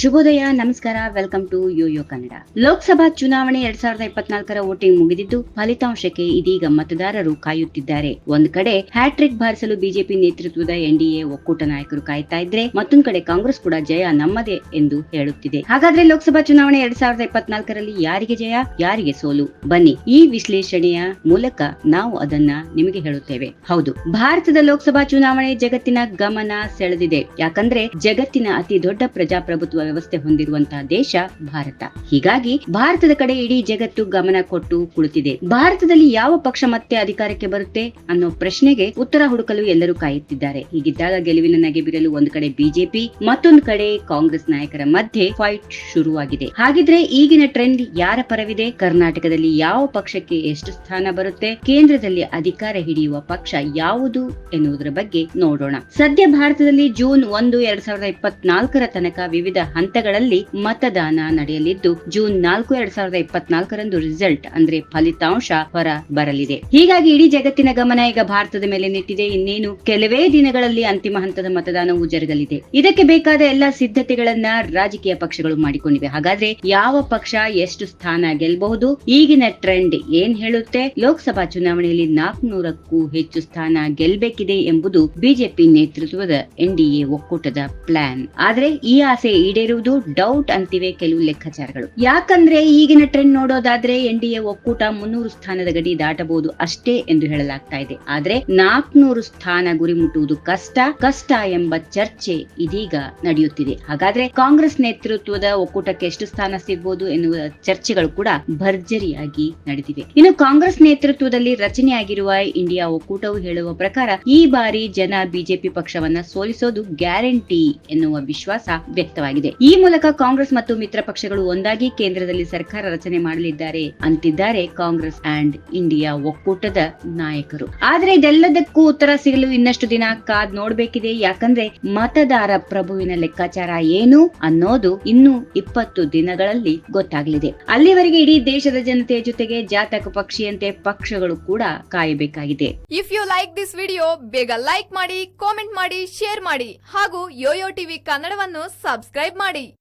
ಶುಭೋದಯ, ನಮಸ್ಕಾರ welcome to yoyo Kannada Lok Sabha ಚುನಾವಣೆ ಎರಡ್ ಸಾವಿರದ ಇಪ್ಪತ್ನಾಲ್ಕರ ವೋಟಿಂಗ್ ಮುಗಿದಿದ್ದು ಫಲಿತಾಂಶಕ್ಕೆ ಇದೀಗ ಮತದಾರರು ಕಾಯುತ್ತಿದ್ದಾರೆ. ಒಂದ್ ಕಡೆ ಹ್ಯಾಟ್ರಿಕ್ ಬಾರಿಸಲು ಬಿಜೆಪಿ ನೇತೃತ್ವದ ಎನ್ಡಿಎ ಒಕ್ಕೂಟ ನಾಯಕರು ಕಾಯ್ತಾ ಇದ್ರೆ ಮತ್ತೊಂದ್ ಕಡೆ ಕಾಂಗ್ರೆಸ್ ಕೂಡ ಜಯ ನಮ್ಮದೇ ಎಂದು ಹೇಳುತ್ತಿದೆ. ಹಾಗಾದ್ರೆ ಲೋಕಸಭಾ ಚುನಾವಣೆ ಎರಡ್ ಸಾವಿರದ ಇಪ್ಪತ್ನಾಲ್ಕರಲ್ಲಿ ಯಾರಿಗೆ ಜಯ, ಯಾರಿಗೆ ಸೋಲು? ಬನ್ನಿ ಈ ವಿಶ್ಲೇಷಣೆಯ ಮೂಲಕ ನಾವು ಅದನ್ನ ನಿಮಗೆ ಹೇಳುತ್ತೇವೆ. ಹೌದು, ಭಾರತದ ಲೋಕಸಭಾ ಚುನಾವಣೆ ಜಗತ್ತಿನ ಗಮನ ಸೆಳೆದಿದೆ. ಯಾಕಂದ್ರೆ ಜಗತ್ತಿನ ಅತಿ ದೊಡ್ಡ ಪ್ರಜಾಪ್ರಭುತ್ವ ವ್ಯವಸ್ಥೆ ಹೊಂದಿರುವಂತಹ ದೇಶ ಭಾರತ. ಹೀಗಾಗಿ ಭಾರತದ ಕಡೆ ಇಡೀ ಜಗತ್ತು ಗಮನ ಕೊಟ್ಟು ಕುಳಿತಿದೆ. ಭಾರತದಲ್ಲಿ ಯಾವ ಪಕ್ಷ ಮತ್ತೆ ಅಧಿಕಾರಕ್ಕೆ ಬರುತ್ತೆ ಅನ್ನೋ ಪ್ರಶ್ನೆಗೆ ಉತ್ತರ ಹುಡುಕಲು ಎಲ್ಲರೂ ಕಾಯುತ್ತಿದ್ದಾರೆ. ಹೀಗಿದ್ದಾಗ ಗೆಲುವಿನ ನಗೆ ಬಿಡಲು ಒಂದು ಕಡೆ ಬಿಜೆಪಿ, ಮತ್ತೊಂದು ಕಡೆ ಕಾಂಗ್ರೆಸ್ ನಾಯಕರ ಮಧ್ಯೆ ಫೈಟ್ ಶುರುವಾಗಿದೆ. ಹಾಗಿದ್ರೆ ಈಗಿನ ಟ್ರೆಂಡ್ ಯಾರ ಪರವಿದೆ? ಕರ್ನಾಟಕದಲ್ಲಿ ಯಾವ ಪಕ್ಷಕ್ಕೆ ಎಷ್ಟು ಸ್ಥಾನ ಬರುತ್ತೆ? ಕೇಂದ್ರದಲ್ಲಿ ಅಧಿಕಾರ ಹಿಡಿಯುವ ಪಕ್ಷ ಯಾವುದು ಎನ್ನುವುದರ ಬಗ್ಗೆ ನೋಡೋಣ. ಸದ್ಯ ಭಾರತದಲ್ಲಿ ಜೂನ್ ಒಂದು, ಎರಡ್ ಸಾವಿರದ ಇಪ್ಪತ್ನಾಲ್ಕರ ತನಕ ವಿವಿಧ ಹಂತಗಳಲ್ಲಿ ಮತದಾನ ನಡೆಯಲಿದ್ದು, ಜೂನ್ ನಾಲ್ಕು, ಎರಡ್ ಸಾವಿರದ ಇಪ್ಪತ್ನಾಲ್ಕರಂದು ರಿಸಲ್ಟ್, ಅಂದ್ರೆ ಫಲಿತಾಂಶ ಹೊರ ಬರಲಿದೆ. ಹೀಗಾಗಿ ಇಡೀ ಜಗತ್ತಿನ ಗಮನ ಈಗ ಭಾರತದ ಮೇಲೆ ನಿಟ್ಟಿದೆ. ಇನ್ನೇನು, ಕೆಲವೇ ದಿನಗಳಲ್ಲಿ ಅಂತಿಮ ಹಂತದ ಮತದಾನವು ಜರುಗಲಿದೆ. ಇದಕ್ಕೆ ಬೇಕಾದ ಎಲ್ಲಾ ಸಿದ್ಧತೆಗಳನ್ನ ರಾಜಕೀಯ ಪಕ್ಷಗಳು ಮಾಡಿಕೊಂಡಿವೆ. ಹಾಗಾದ್ರೆ ಯಾವ ಪಕ್ಷ ಎಷ್ಟು ಸ್ಥಾನ ಗೆಲ್ಲಬಹುದು ಈಗಿನ ಟ್ರೆಂಡ್ ಏನ್ ಹೇಳುತ್ತೆ? ಲೋಕಸಭಾ ಚುನಾವಣೆಯಲ್ಲಿ ನಾಲ್ಕುನೂರಕ್ಕೂ ಹೆಚ್ಚು ಸ್ಥಾನ ಗೆಲ್ಲಬೇಕಿದೆ ಎಂಬುದು ಬಿಜೆಪಿ ನೇತೃತ್ವದ ಎನ್ಡಿಎ ಒಕ್ಕೂಟದ ಪ್ಲಾನ್. ಆದ್ರೆ ಈ ಆಸೆ ಈಡೇರುವುದು ಡೌಟ್ ಅಂತಿವೆ ಕೆಲವು ಲೆಕ್ಕಾಚಾರಗಳು. ಯಾಕಂದ್ರೆ ಈಗಿನ ಟ್ರೆಂಡ್ ನೋಡೋದಾದ್ರೆ ಎನ್ ಡಿ ಎ ಒಕ್ಕೂಟ ಮುನ್ನೂರು ಸ್ಥಾನದ ಗಡಿ ದಾಟಬಹುದು ಅಷ್ಟೇ ಎಂದು ಹೇಳಲಾಗ್ತಾ ಇದೆ. ಆದ್ರೆ ನಾಲ್ಕುನೂರು ಸ್ಥಾನ ಗುರಿ ಮುಟ್ಟುವುದು ಕಷ್ಟ ಕಷ್ಟ ಎಂಬ ಚರ್ಚೆ ಇದೀಗ ನಡೆಯುತ್ತಿದೆ. ಹಾಗಾದ್ರೆ ಕಾಂಗ್ರೆಸ್ ನೇತೃತ್ವದ ಒಕ್ಕೂಟಕ್ಕೆ ಎಷ್ಟು ಸ್ಥಾನ ಸಿಗಬಹುದು ಎನ್ನುವ ಚರ್ಚೆಗಳು ಕೂಡ ಭರ್ಜರಿಯಾಗಿ ನಡೆದಿವೆ. ಇನ್ನು ಕಾಂಗ್ರೆಸ್ ನೇತೃತ್ವದಲ್ಲಿ ರಚನೆಯಾಗಿರುವ ಇಂಡಿಯಾ ಒಕ್ಕೂಟವು ಹೇಳುವ ಪ್ರಕಾರ ಈ ಬಾರಿ ಜನ ಬಿಜೆಪಿ ಪಕ್ಷವನ್ನ ಸೋಲಿಸೋದು ಗ್ಯಾರಂಟಿ ಎನ್ನುವ ವಿಶ್ವಾಸ ವ್ಯಕ್ತವಾಗಿದೆ. ಈ ಮೂಲಕ ಕಾಂಗ್ರೆಸ್ ಮತ್ತು ಮಿತ್ರ ಪಕ್ಷಗಳು ಒಂದಾಗಿ ಕೇಂದ್ರದಲ್ಲಿ ಸರ್ಕಾರ ರಚನೆ ಮಾಡಲಿದ್ದಾರೆ ಅಂತಿದ್ದಾರೆ ಕಾಂಗ್ರೆಸ್ ಅಂಡ್ ಇಂಡಿಯಾ ಒಕ್ಕೂಟದ ನಾಯಕರು. ಆದರೆ ಇದೆಲ್ಲದಕ್ಕೂ ಉತ್ತರ ಸಿಗಲು ಇನ್ನಷ್ಟು ದಿನ ಕಾದ್ ನೋಡ್ಬೇಕಿದೆ. ಯಾಕಂದ್ರೆ ಮತದಾರ ಪ್ರಭುವಿನ ಲೆಕ್ಕಾಚಾರ ಏನು ಅನ್ನೋದು ಇನ್ನೂ ಇಪ್ಪತ್ತು ದಿನಗಳಲ್ಲಿ ಗೊತ್ತಾಗಲಿದೆ. ಅಲ್ಲಿವರೆಗೆ ಇಡೀ ದೇಶದ ಜನತೆಯ ಜೊತೆಗೆ ಜಾತಕ ಪಕ್ಷಿಯಂತೆ ಪಕ್ಷಗಳು ಕೂಡ ಕಾಯಬೇಕಾಗಿದೆ. If you like this video ಬೇಗ ಲೈಕ್ ಮಾಡಿ ಕಾಮೆಂಟ್ ಮಾಡಿ ಶೇರ್ ಮಾಡಿ ಹಾಗೂ ಯೋಯೋ ಟಿವಿ ಕನ್ನಡವನ್ನು ಸಬ್ಸ್ಕ್ರೈಬ್ ಮಾಡಿ.